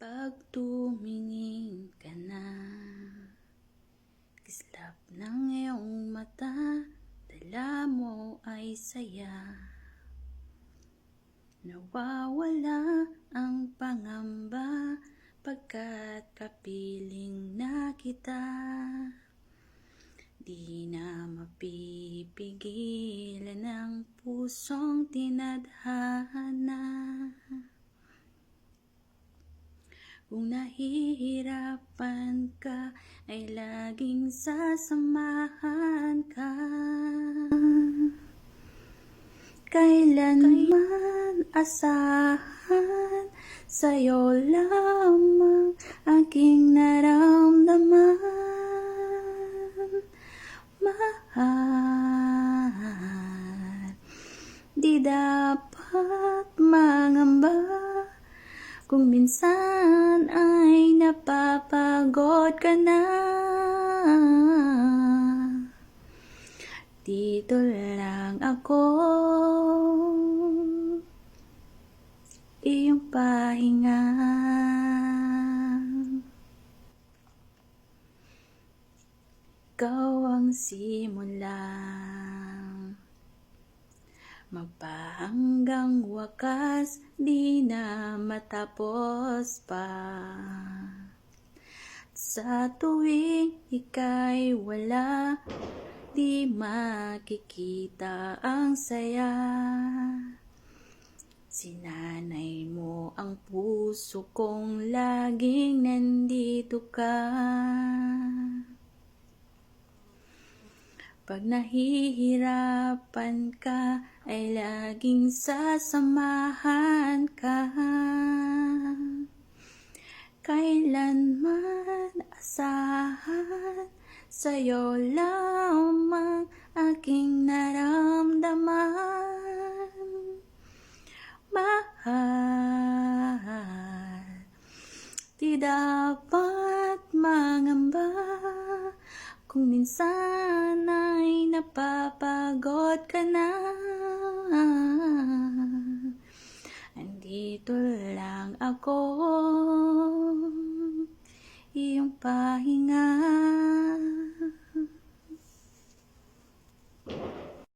Pag tumingin ka na Kislap ng iyong mata Dala mo ay saya. Nawawala ang pangamba Pagkat kapiling na kita. Di na mapipigilan ang pusong tinadhana Kung nahihirapan ka ay laging sasamahan ka. Kailanman asahan Sa'yo lamang aking naramdaman. Mahal Di dapat mangamba. Kung minsan ay napapagod ka na. Dito lang ako. Iyong pahinga. Ikaw ang simula Magpahanggang wakas Di na matapos pa. Sa tuwing ika'y wala Di makikita ang saya. Sinanay mo ang puso kong laging nandito ka Pag nahihirapan ka ay laging sasamahan ka. Kailanman asahan Sa'yo lamang aking naramdaman. Mahal Di dapat mangamba. Kung minsan ay napapagod ka na. Andito lang ako. Iyong pahinga